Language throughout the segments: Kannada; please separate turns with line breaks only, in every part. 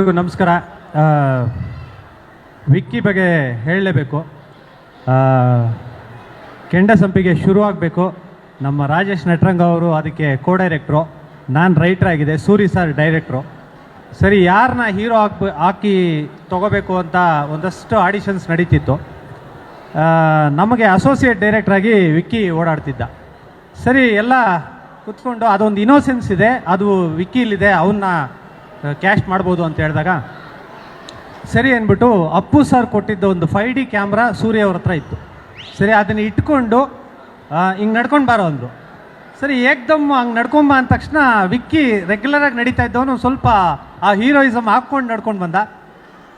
ನಮಸ್ಕಾರ. ವಿಕ್ಕಿ ಬಗ್ಗೆ ಹೇಳಲೇಬೇಕು. ಕೆಂಡ ಸಂಪಿಗೆ ಶುರು ಆಗಬೇಕು. ನಮ್ಮ ರಾಜೇಶ್ ನಟರಂಗ ಅವರು ಅದಕ್ಕೆ ಕೋ ಡೈರೆಕ್ಟ್ರು ನಾನು ರೈಟರ್ ಆಗಿದೆ, ಸೂರಿ ಸರ್ ಡೈರೆಕ್ಟ್ರು ಸರಿ ಯಾರನ್ನ ಹೀರೋ ಹಾಕ್ಬ ಹಾಕಿ ತಗೋಬೇಕು ಅಂತ ಒಂದಷ್ಟು ಆಡಿಷನ್ಸ್ ನಡೀತಿತ್ತು. ನಮಗೆ ಅಸೋಸಿಯೇಟ್ ಡೈರೆಕ್ಟ್ರಾಗಿ ವಿಕ್ಕಿ ಓಡಾಡ್ತಿದ್ದ. ಸರಿ, ಎಲ್ಲ ಕುತ್ಕೊಂಡು ಅದೊಂದು ಇನೋಸೆನ್ಸ್ ಇದೆ, ಅದು ವಿಕ್ಕಿಲಿದೆ ಅವನ್ನ ಕ್ಯಾಶ್ ಮಾಡ್ಬೋದು ಅಂತ ಹೇಳಿದಾಗ, ಸರಿ ಅಂದ್ಬಿಟ್ಟು ಅಪ್ಪು ಸರ್ ಕೊಟ್ಟಿದ್ದ ಒಂದು ಫೈವ್ ಡಿ ಕ್ಯಾಮ್ರಾ ಸೂರ್ಯ ಅವ್ರ ಹತ್ರ ಇತ್ತು. ಸರಿ, ಅದನ್ನು ಇಟ್ಕೊಂಡು ಹಿಂಗೆ ನಡ್ಕೊಂಡು ಬಾರೋ ಅಂದರು. ಸರಿ, ಏಕ್ದಮ್ ಹಂಗೆ ನಡ್ಕೊಂಬ ಅಂದ ತಕ್ಷಣ ವಿಕ್ಕಿ ರೆಗ್ಯುಲರಾಗಿ ನಡೀತಾ ಇದ್ದವನು ಸ್ವಲ್ಪ ಆ ಹೀರೋಯಿಸಮ್ ಹಾಕ್ಕೊಂಡು ನಡ್ಕೊಂಡು ಬಂದ.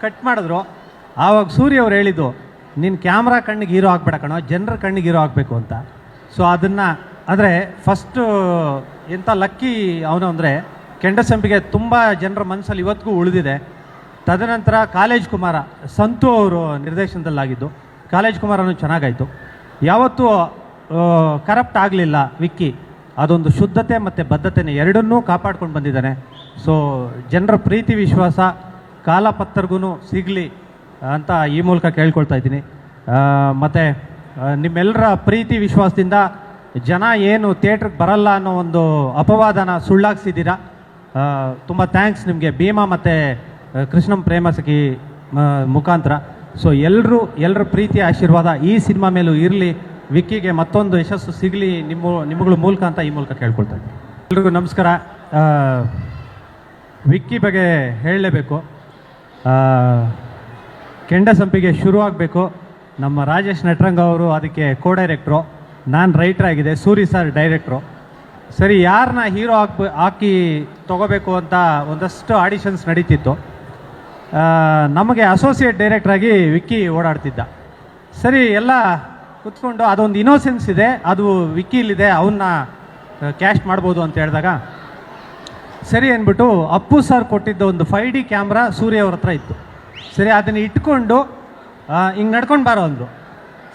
ಕಟ್ ಮಾಡಿದ್ರು. ಆವಾಗ ಸೂರ್ಯ ಅವ್ರು ಹೇಳಿದ್ದು ನಿನ್ನ ಕ್ಯಾಮ್ರಾ ಕಣ್ಣಿಗೆ ಹೀರೋ ಆಗ್ಬೇಡ ಕಣೋ, ಜನರ ಕಣ್ಣಿಗೆ ಹೀರೋ ಆಗಬೇಕು ಅಂತ. ಸೊ ಅದನ್ನು, ಅಂದರೆ ಫಸ್ಟು ಎಂಥ ಲಕ್ಕಿ ಅವನು ಅಂದರೆ ಕೆಂಡಸಂಪಿಗೆ ತುಂಬ ಜನರ ಮನಸ್ಸಲ್ಲಿ ಇವತ್ತಿಗೂ ಉಳಿದಿದೆ. ತದನಂತರ ಕಾಲೇಜ್ ಕುಮಾರ ಸಂತು ಅವರು ನಿರ್ದೇಶನದಲ್ಲಾಗಿದ್ದು, ಕಾಲೇಜ್ ಕುಮಾರನು ಚೆನ್ನಾಗಾಯಿತು. ಯಾವತ್ತೂ ಕರಪ್ಟ್ ಆಗಲಿಲ್ಲ ವಿಕ್ಕಿ. ಅದೊಂದು ಶುದ್ಧತೆ ಮತ್ತು ಬದ್ಧತೆನ ಎರಡನ್ನೂ ಕಾಪಾಡ್ಕೊಂಡು ಬಂದಿದ್ದಾನೆ. ಸೊ ಜನರ ಪ್ರೀತಿ, ವಿಶ್ವಾಸ ಕಾಲಪತ್ತರ್ಗೂ ಸಿಗಲಿ ಅಂತ ಈ ಮೂಲಕ ಕೇಳ್ಕೊಳ್ತಾ ಇದ್ದೀನಿ. ಮತ್ತು ನಿಮ್ಮೆಲ್ಲರ ಪ್ರೀತಿ, ವಿಶ್ವಾಸದಿಂದ ಜನ ಏನು ಥಿಯೇಟ್ರಿಗೆ ಬರಲ್ಲ ಅನ್ನೋ ಒಂದು ಅಪವಾದನ ಸುಳ್ಳಾಗಿಸಿದ್ದೀರಾ? ತುಂಬ ಥ್ಯಾಂಕ್ಸ್ ನಿಮಗೆ. ಭೀಮಾ ಮತ್ತು ಕೃಷ್ಣಂ ಪ್ರೇಮ ಸಖಿ ಮ, ಮುಖಾಂತರ. ಸೊ ಎಲ್ಲರೂ ಎಲ್ಲರ ಪ್ರೀತಿ ಆಶೀರ್ವಾದ ಈ ಸಿನಿಮಾ ಮೇಲೂ ಇರಲಿ. ವಿಕ್ಕಿಗೆ ಮತ್ತೊಂದು ಯಶಸ್ಸು ಸಿಗಲಿ ನಿಮ್ಮ ನಿಮ್ಮಗಳ ಮೂಲಕ ಅಂತ ಈ ಮೂಲಕ ಕೇಳ್ಕೊಳ್ತೇನೆ ಇದ್ದೀನಿ. ಎಲ್ರಿಗೂ ನಮಸ್ಕಾರ. ವಿಕ್ಕಿ ಬಗ್ಗೆ ಹೇಳಲೇಬೇಕು. ಕೆಂಡ ಸಂಪಿಗೆ ಶುರುವಾಗಬೇಕು ನಮ್ಮ ರಾಜೇಶ್ ನಟರಂಗ ಅವರು ಅದಕ್ಕೆ ಕೋ ಡೈರೆಕ್ಟ್ರು ನಾನು ರೈಟರ್ ಆಗಿದೆ. ಸೂರಿ ಸರ್ ಡೈರೆಕ್ಟ್ರು ಸರಿ ಯಾರನ್ನ ಹೀರೋ ಹಾಕ್ಬ, ಹಾಕಿ ತಗೋಬೇಕು ಅಂತ ಒಂದಷ್ಟು ಆಡಿಷನ್ಸ್ ನಡೀತಿತ್ತು. ನಮಗೆ ಅಸೋಸಿಯೇಟ್ ಡೈರೆಕ್ಟ್ರಾಗಿ ವಿಕ್ಕಿ ಓಡಾಡ್ತಿದ್ದ. ಸರಿ, ಎಲ್ಲ ಕುತ್ಕೊಂಡು ಅದೊಂದು ಇನೋಸೆನ್ಸ್ ಇದೆ, ಅದು ವಿಕ್ಕಿಲಿದೆ ಅವನ್ನ ಕ್ಯಾಶ್ ಮಾಡ್ಬೋದು ಅಂತ ಹೇಳಿದಾಗ. ಸರಿ ಅಂದ್ಬಿಟ್ಟು ಅಪ್ಪು ಸರ್ ಕೊಟ್ಟಿದ್ದ ಒಂದು ಫೈವ್ ಡಿ ಕ್ಯಾಮ್ರಾ ಸೂರ್ಯ ಅವ್ರ ಹತ್ರ ಇತ್ತು. ಸರಿ, ಅದನ್ನು ಇಟ್ಕೊಂಡು ಹಿಂಗೆ ನಡ್ಕೊಂಡು ಬಾರೋ ಅಂದರು.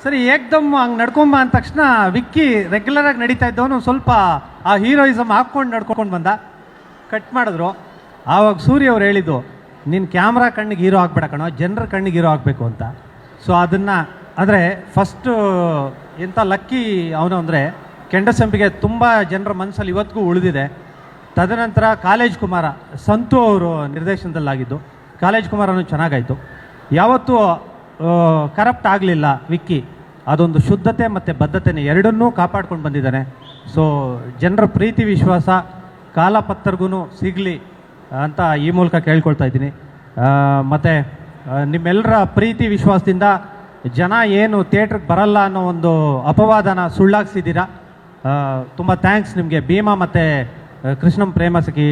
ಸರಿ, ಏಕ್ದಮ್ ಹಂಗೆ ನಡ್ಕೊಂಬ ಅಂದ ತಕ್ಷಣ ವಿಕ್ಕಿ ರೆಗ್ಯುಲರಾಗಿ ನಡೀತಾ ಇದ್ದವನು ಸ್ವಲ್ಪ ಆ ಹೀರೋಯಿಸಮ್ ಹಾಕ್ಕೊಂಡು ನಡ್ಕೊಂಡು ಬಂದ. ಕಟ್ ಮಾಡಿದ್ರು. ಆವಾಗ ಸೂರ್ಯ ಅವ್ರು ಹೇಳಿದ್ದು ನಿನ್ನ ಕ್ಯಾಮ್ರಾ ಕಣ್ಣಿಗೆ ಹೀರೋ ಆಗ್ಬೇಡ ಕಣೋ, ಜನರ ಕಣ್ಣಿಗೆ ಹೀರೋ ಆಗಬೇಕು ಅಂತ. ಸೊ ಅದನ್ನು ಅಂದರೆ ಫಸ್ಟು ಎಂಥ ಲಕ್ಕಿ ಅವನು ಅಂದರೆ, ಕೆಂಡಸಂಪಿಗೆ ತುಂಬ ಜನರ ಮನಸ್ಸಲ್ಲಿ ಇವತ್ತಿಗೂ ಉಳಿದಿದೆ. ತದನಂತರ ಕಾಲೇಜ್ ಕುಮಾರ, ಸಂತು ಅವರು ನಿರ್ದೇಶನದಲ್ಲಾಗಿದ್ದು, ಕಾಲೇಜ್ ಕುಮಾರನು ಚೆನ್ನಾಗಾಯಿತು. ಯಾವತ್ತೂ ಕರಪ್ಟ್ ಆಗಲಿಲ್ಲ ವಿಕ್ಕಿ. ಅದೊಂದು ಶುದ್ಧತೆ ಮತ್ತು ಬದ್ಧತೆಯನ್ನು ಎರಡನ್ನೂ ಕಾಪಾಡ್ಕೊಂಡು ಬಂದಿದ್ದಾನೆ. ಸೊ ಜನರ ಪ್ರೀತಿ, ವಿಶ್ವಾಸ ಕಾಲಪತ್ತರ್ಗೂ ಸಿಗಲಿ ಅಂತ ಈ ಮೂಲಕ ಕೇಳ್ಕೊಳ್ತಾ ಇದ್ದೀನಿ. ಮತ್ತು ನಿಮ್ಮೆಲ್ಲರ ಪ್ರೀತಿ, ವಿಶ್ವಾಸದಿಂದ ಜನ ಏನು ಥಿಯೇಟ್ರಿಗೆ ಬರಲ್ಲ ಅನ್ನೋ ಒಂದು ಅಪವಾದನ ಸುಳ್ಳಾಗಿಸಿದ್ದೀರಾ? ತುಂಬ ಥ್ಯಾಂಕ್ಸ್ ನಿಮಗೆ. ಭೀಮಾ ಮತ್ತು ಕೃಷ್ಣಂ ಪ್ರೇಮಸಖಿ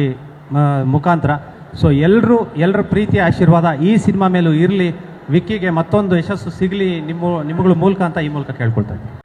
ಮುಖಾಂತರ. ಸೊ ಎಲ್ಲರೂ ಎಲ್ಲರ ಪ್ರೀತಿ ಆಶೀರ್ವಾದ ಈ ಸಿನಿಮಾ ಮೇಲೂ ಇರಲಿ. ವಿಕ್ಕಿಗೆ ಮತ್ತೊಂದು ಯಶಸ್ಸು ಸಿಗಲಿ ನಿಮ್ಮ ನಿಮ್ಮಗಳ ಮೂಲಕ ಅಂತ ಈ ಮೂಲಕ ಕೇಳ್ಕೊಳ್ತಾ ಇದ್ದೀನಿ.